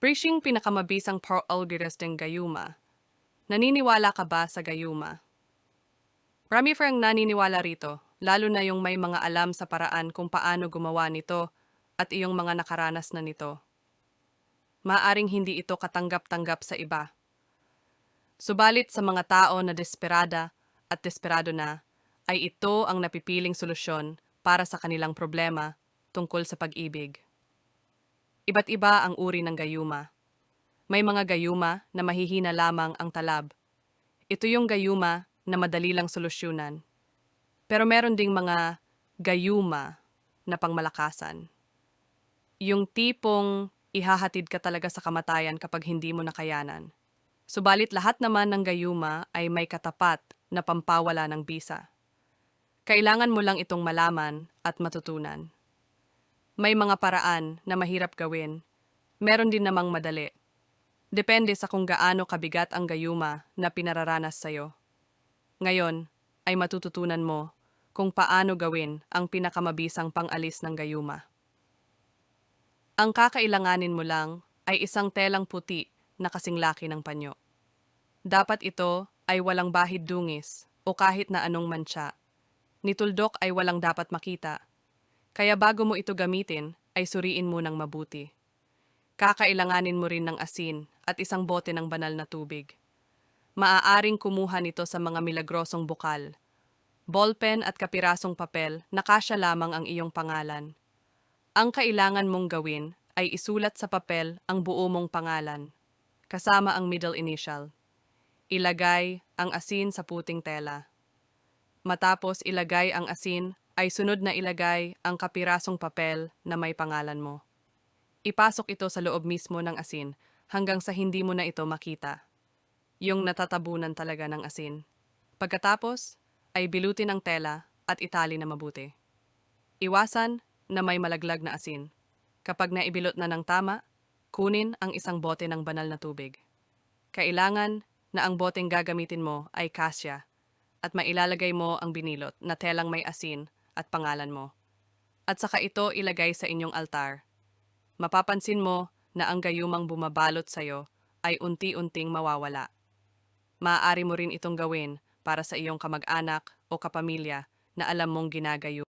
Brishing pinakamabisang par algiras ng gayuma. Naniniwala ka ba sa gayuma? Marami ang naniniwala rito, lalo na yung may mga alam sa paraan kung paano gumawa nito at iyong mga nakaranas na nito. Maaring hindi ito katanggap-tanggap sa iba. Subalit sa mga tao na desperada at desperado na, ay ito ang napipiling solusyon para sa kanilang problema tungkol sa pag-ibig. Iba't iba ang uri ng gayuma. May mga gayuma na mahihina lamang ang talab. Ito yung gayuma na madali lang solusyonan. Pero meron ding mga gayuma na pangmalakasan. Yung tipong ihahatid ka talaga sa kamatayan kapag hindi mo nakayanan. Subalit lahat naman ng gayuma ay may katapat na pampawala ng bisa. Kailangan mo lang itong malaman at matutunan. May mga paraan na mahirap gawin. Meron din namang madali. Depende sa kung gaano kabigat ang gayuma na pinararanas sa'yo. Ngayon ay matututunan mo kung paano gawin ang pinakamabisang pangalis ng gayuma. Ang kakailanganin mo lang ay isang telang puti na kasing laki ng panyo. Dapat ito ay walang bahid dungis o kahit na anong mancha. Nituldok ay walang dapat makita. Kaya bago mo ito gamitin, ay suriin mo ng mabuti. Kakailanganin mo rin ng asin at isang bote ng banal na tubig. Maaaring kumuha nito sa mga milagrosong bukal. Ballpen at kapirasong papel na kasya lamang ang iyong pangalan. Ang kailangan mong gawin ay isulat sa papel ang buo mong pangalan, kasama ang middle initial. Ilagay ang asin sa puting tela. Matapos ilagay ang asin, ay sunod na ilagay ang kapirasong papel na may pangalan mo. Ipasok ito sa loob mismo ng asin hanggang sa hindi mo na ito makita. Yung natatabunan talaga ng asin. Pagkatapos, ay bilutin ang tela at itali na mabuti. Iwasan na may malaglag na asin. Kapag naibilot na ng tama, kunin ang isang bote ng banal na tubig. Kailangan na ang boteng gagamitin mo ay kasya at mailalagay mo ang binilot na telang may asin at pangalan mo. At saka ito ilagay sa inyong altar. Mapapansin mo na ang gayumang bumabalot sa'yo ay unti-unting mawawala. Maaari mo rin itong gawin para sa iyong kamag-anak o kapamilya na alam mong ginagayo.